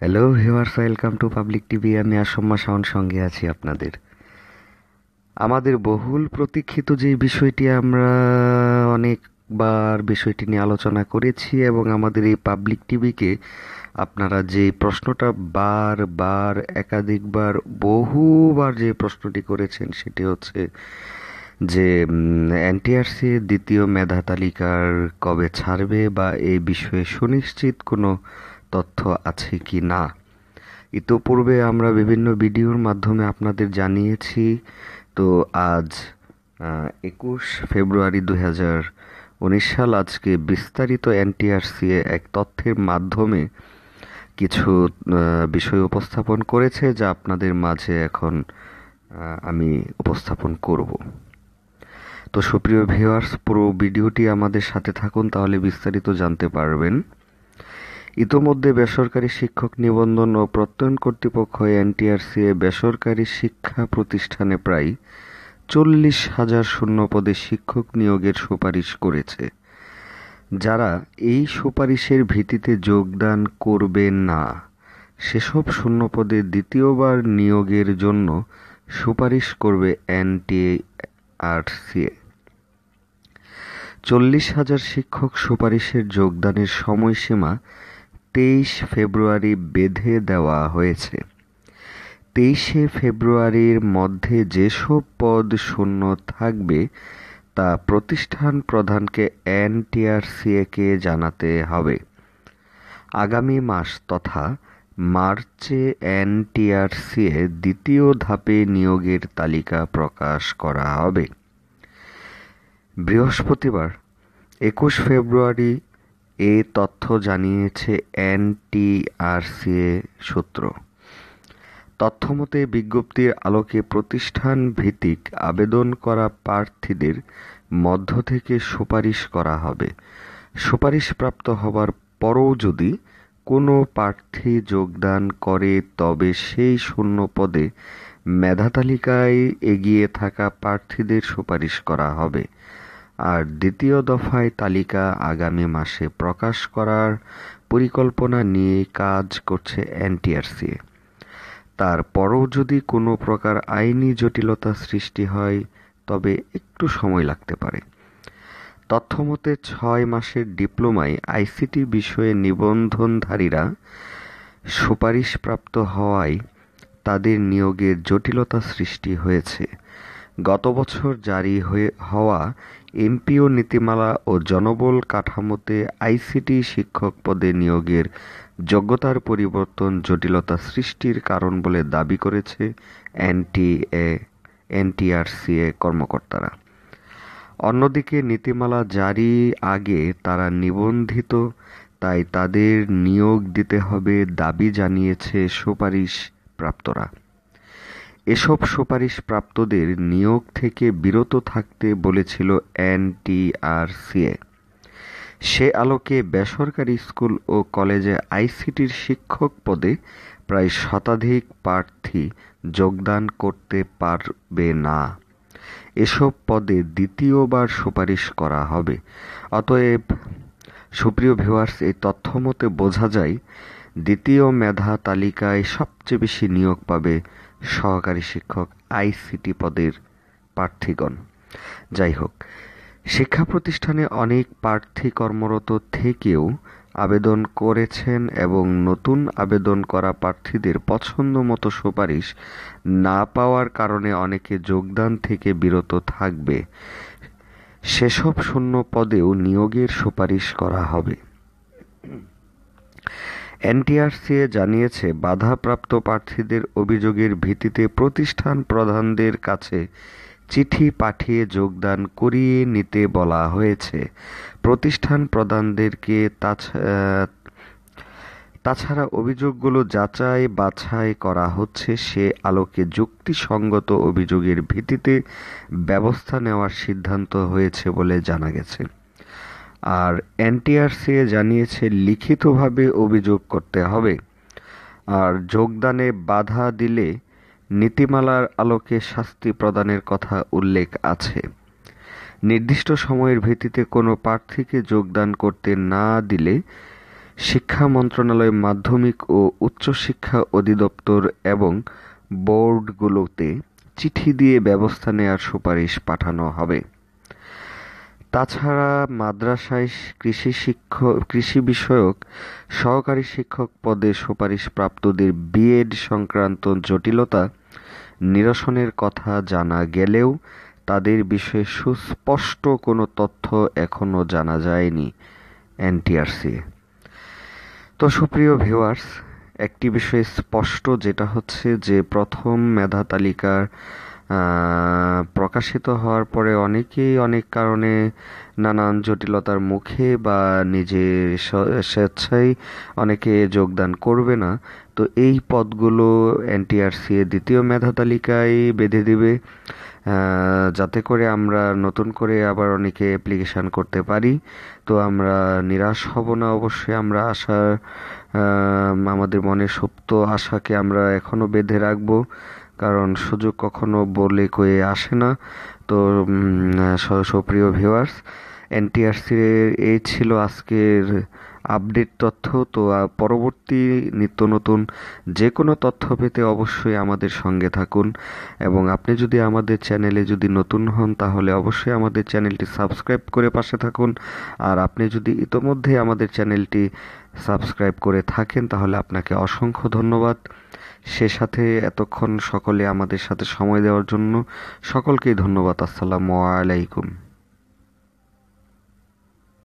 Hello viewers welcome to public TV আমি আসম্মা শাওন, সঙ্গে আছি আপনাদের। আমাদের বহুল প্রতীক্ষিত যে বিষয়টি আমরা অনেকবার বিষয়টি নিয়ে আলোচনা করেছি এবং আমাদের এই পাবলিক টিভিকে আপনারা যে প্রশ্নটা বারবার একাধিকবার, বহুবার যে প্রশ্নটি করেছেন, সেটি হচ্ছে যে এনটিআরসি দ্বিতীয় মেধা তালিকার কবে ছাড়বে বা এই বিষয়ে সুনিশ্চিত কোনো তথ্য আছে কি না? ইতোপূর্বে আমরা বিভিন্ন ভিডিওর মাধ্যমে আপনাদের জানিয়েছি, তো আজ একুশ ফেব্রুয়ারি দু হাজার উনিশ সাল আজকে বিস্তারিত এনটিআরসি এক তথ্যের মাধ্যমে কিছু বিষয় উপস্থাপন করেছে যা আপনাদের মাঝে এখন আমি উপস্থাপন করব। তো সুপ্রিয় ভিউয়ার্স, পুরো ভিডিওটি আমাদের সাথে থাকুন, তাহলে বিস্তারিত জানতে পারবেন। ইতোমধ্যে বেসরকারি শিক্ষক নিবন্ধন ও প্রত্যয়ন কর্তৃপক্ষ এনটিআরসি এ বেসরকারি শিক্ষা প্রতিষ্ঠানে প্রায় চল্লিশ হাজার শূন্য পদে শিক্ষক নিয়োগের সুপারিশ করেছে। যারা এই সুপারিশের ভিত্তিতে যোগদান করবেন না, সেসব শূন্য পদে দ্বিতীয়বার নিয়োগের জন্য সুপারিশ করবে এনটিআরসিএ চল্লিশ হাজার শিক্ষক সুপারিশের যোগদানের সময়সীমা তেইশ ফেব্রুয়ারি বেঁধে দেওয়া হয়েছে। তেইশে ফেব্রুয়ারির মধ্যে যেসব পদ শূন্য থাকবে, তা প্রতিষ্ঠান প্রধানকে এনটিআরসিএকে জানাতে হবে। আগামী মাস তথা মার্চে এনটিআরসিএ দ্বিতীয় ধাপে নিয়োগের তালিকা প্রকাশ করা হবে। বৃহস্পতিবার, একুশ ফেব্রুয়ারি এ তথ্য জানিয়েছে এনটিআরসিএ সূত্র। তথ্যমতে, বিজ্ঞপ্তির আলোকে প্রতিষ্ঠান ভিত্তিক আবেদন করা প্রার্থীদের মধ্য থেকে সুপারিশ করা হবে। সুপারিশপ্রাপ্ত হবার পরও যদি কোনো প্রার্থী যোগদান করে, তবে সেই শূন্য পদে মেধা তালিকায় এগিয়ে থাকা প্রার্থীদের সুপারিশ করা হবে। আর দ্বিতীয় দফায় তালিকা আগামী মাসে প্রকাশ করার পরিকল্পনা নিয়ে কাজ করছে এনটিআরসি। তারপরও যদি কোনো প্রকার আইনি জটিলতা সৃষ্টি হয়, তবে একটু সময় লাগতে পারে। তথ্যমতে, ছয় মাসের ডিপ্লোমায় আইসিটি বিষয়ে নিবন্ধনধারীরা সুপারিশপ্রাপ্ত হওয়ায় তাদের নিয়োগের জটিলতা সৃষ্টি হয়েছে। গত বছর জারি হয়ে হওয়া এমপিও নীতিমালা ও জনবল কাঠামোতে আইসিটি শিক্ষক পদে নিয়োগের যোগ্যতার পরিবর্তন জটিলতা সৃষ্টির কারণ বলে দাবি করেছে এনটিএ, এনটিআরসিএ কর্মকর্তারা। অন্যদিকে নীতিমালা জারি আগে তারা নিবন্ধিত, তাই তাদের নিয়োগ দিতে হবে দাবি জানিয়েছে সুপারিশ প্রাপ্তরা এসব সুপারিশ প্রাপ্তদের নিয়োগ থেকে বিরত থাকতে বলেছিল এনটিআরসিএ। সে আলোকে বেসরকারি স্কুল ও কলেজে আইসিটির শিক্ষক পদে প্রায় শতাধিক প্রার্থী যোগদান করতে পারবে না। এসব পদে দ্বিতীয়বার সুপারিশ করা হবে। অতএব সুপ্রিয় ভিউয়ার্স, এই তথ্য মতে বোঝা যায়, দ্বিতীয় মেধা তালিকায় সবচেয়ে বেশি নিয়োগ পাবে সহকারী শিক্ষক আইসিটি পদের প্রার্থীগণ। যাই হোক শিক্ষা প্রতিষ্ঠানে অনেক প্রার্থী কর্মরত থেকেও আবেদন করেছেন এবং নতুন আবেদন করা প্রার্থীদের পছন্দ মতো সুপারিশ না পাওয়ার কারণে অনেকে যোগদান থেকে বিরত থাকবে। সেসব শূন্য পদেও নিয়োগের সুপারিশ করা হবে। এনটিআরসিএ জানিয়েছে, বাধাপ্রাপ্ত প্রার্থীদের অভিযোগের ভিত্তিতে প্রতিষ্ঠান প্রধানদের কাছে চিঠি পাঠিয়ে যোগদান করিয়ে নিতে বলা হয়েছে। প্রতিষ্ঠান প্রধানদেরকে তাছাড়া অভিযোগগুলো যাচাই বাছাই করা হচ্ছে, সে আলোকে যুক্তিসঙ্গত অভিযোগের ভিত্তিতে ব্যবস্থা নেওয়ার সিদ্ধান্ত হয়েছে বলে জানা গেছে। আর এনটিআরসিএ জানিয়েছে, লিখিতভাবে অভিযোগ করতে হবে। আর যোগদানে বাধা দিলে নীতিমালার আলোকে শাস্তি প্রদানের কথা উল্লেখ আছে। নির্দিষ্ট সময়ের ভিত্তিতে কোনো প্রার্থীকে যোগদান করতে না দিলে শিক্ষা মন্ত্রণালয় মাধ্যমিক ও উচ্চশিক্ষা অধিদপ্তর এবং বোর্ডগুলোতে চিঠি দিয়ে ব্যবস্থা নেয়ার সুপারিশ পাঠানো হবে। তাছাড়া মাদ্রাসায় কৃষি শিক্ষক, কৃষি বিষয়ক সহকারী শিক্ষক পদে সুপারিশপ্রাপ্তদের বিএড সংক্রান্ত জটিলতা নিরসনের কথা জানা গেলেও তাদের বিষয়ে সুস্পষ্ট কোনো তথ্য এখনও জানা যায়নি এনটিআরসি তো সুপ্রিয় ভিউয়ার্স, একটি বিষয় স্পষ্ট যেটা হচ্ছে যে প্রথম মেধা তালিকার প্রকাশিত হওয়ার পরে অনেকেই অনেক কারণে নানান জটিলতার মুখে বা নিজের স্বেচ্ছায় অনেকে যোগদান করবে না। তো এই পদগুলো এনটিআরসি এর দ্বিতীয় মেধা তালিকায় বেঁধে দিবে যাতে করে আমরা নতুন করে আবার অনেকে অ্যাপ্লিকেশান করতে পারি। তো আমরা নিরাশ হব না অবশ্যই, আমরা আশা আমাদের মনে সুপ্ত আশাকে আমরা এখনও বেঁধে রাখব। কারণ সুযোগ কখনো বলে কয়ে আসে না। তো সুপ্রিয় ভিউয়ার্স এনটিআরসির এই ছিল আজকের আপডেট তথ্য। তো পরবর্তী নিত্য নতুন যে কোনো তথ্য পেতে অবশ্যই আমাদের সঙ্গে থাকুন। এবং আপনি যদি আমাদের চ্যানেলে যদি নতুন হন, তাহলে অবশ্যই আমাদের চ্যানেলটি সাবস্ক্রাইব করে পাশে থাকুন। আর আপনি যদি ইতোমধ্যে আমাদের চ্যানেলটি সাবস্ক্রাইব করে থাকেন, তাহলে আপনাকে অসংখ্য ধন্যবাদ। সে সাথে এতক্ষণ সকলে আমাদের সাথে সময় দেওয়ার জন্য সকলকেই ধন্যবাদ। আসসালামু আলাইকুম।